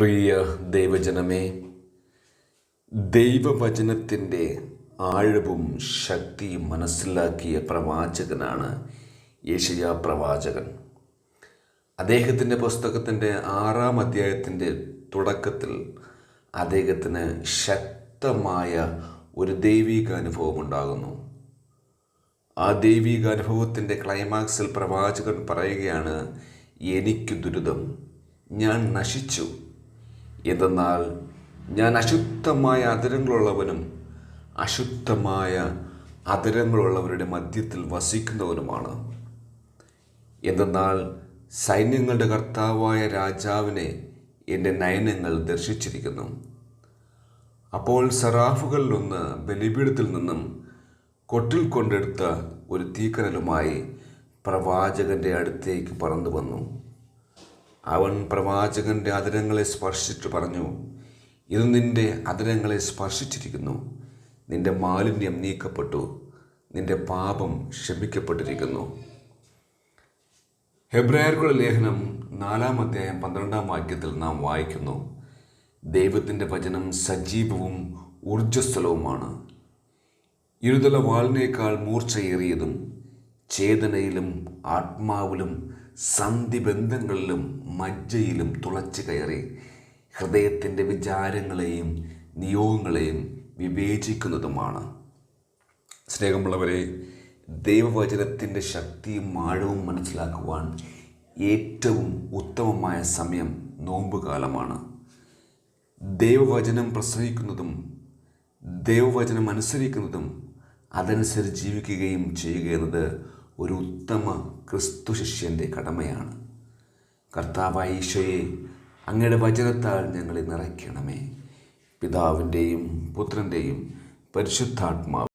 പ്രിയ ദൈവജനമേ ദൈവവചനത്തിന്റെ ആഴവും ശക്തിയും മനസ്സിലാക്കിയ പ്രവാചകനാണ് യേശയ പ്രവാചകൻ. അദ്ദേഹത്തിന്റെ പുസ്തകത്തിന്റെ ആറാം അധ്യായത്തിന്റെ തുടക്കത്തിൽ അദ്ദേഹത്തിന് ശക്തമായ ഒരു ദൈവിക അനുഭവം ഉണ്ടാകുന്നു ആ ദൈവിക അനുഭവത്തിന്റെ ക്ലൈമാക്സിൽ പ്രവാചകൻ പറയുകയാണ് എനിക്ക് ദുരിതം ഞാൻ നശിച്ചു. എന്തെന്നാൽ ഞാൻ അശുദ്ധമായ അതിരങ്ങളുള്ളവനും അശുദ്ധമായ അതിരങ്ങളുള്ളവരുടെ മധ്യത്തിൽ വസിക്കുന്നവനുമാണ്. എന്തെന്നാൽ സൈന്യങ്ങളുടെ കർത്താവായ രാജാവിനെ എന്റെ നയനങ്ങൾ ദർശിച്ചിരിക്കുന്നു. അപ്പോൾ സറാഫുകളിലൊന്ന് ബലിപീഠത്തിൽ നിന്നും കൊട്ടിൽ കൊണ്ടെടുത്ത ഒരു തീക്കരലുമായി പ്രവാചകന്റെ അടുത്തേക്ക് പറന്നു വന്നു അവൻ പ്രവാചകന്റെ അതിരങ്ങളെ സ്പർശിച്ചിട്ട് പറഞ്ഞു ഇത് നിന്റെ അതിരങ്ങളെ സ്പർശിച്ചിരിക്കുന്നു. നിന്റെ മാലിന്യം നീക്കപ്പെട്ടു. നിന്റെ പാപം ക്ഷമിക്കപ്പെട്ടിരിക്കുന്നു. ഹെബ്രായർക്കുള്ള ലേഖനം നാലാം അധ്യായം പന്ത്രണ്ടാം വാക്യത്തിൽ നാം വായിക്കുന്നു. ദൈവത്തിന്റെ വചനം സജീവവും ഊർജസ്വലവുമാണ്. ഇരുതല വാളിനേക്കാൾ മൂർച്ചയേറിയതും ചേതനയിലും ആത്മാവിലും സന്ധിബന്ധങ്ങളിലും മജ്ജയിലും തുളച്ചു കയറി ഹൃദയത്തിന്റെ വിചാരങ്ങളെയും നിയോഗങ്ങളെയും വിവേചിക്കുന്നതുമാണ്. സ്നേഹമുള്ളവരെ ദൈവവചനത്തിന്റെ ശക്തിയും ആഴവും മനസ്സിലാക്കുവാൻ ഏറ്റവും ഉത്തമമായ സമയം നോമ്പുകാലമാണ്. ദൈവവചനം പ്രസംഗിക്കുന്നതും ദൈവവചനം അനുസരിക്കുന്നതും അതനുസരിച്ച് ജീവിക്കുകയും ചെയ്യുക എന്നത് ഒരു ഉത്തമ ക്രിസ്തു ശിഷ്യന്റെ കടമയാണ്. കർത്താവായ ഈശോയെ അങ്ങയുടെ വചനത്താൽ ഞങ്ങളെ നിറയ്ക്കണമേ. പിതാവിന്റെയും പുത്രന്റെയും പരിശുദ്ധാത്മാവ്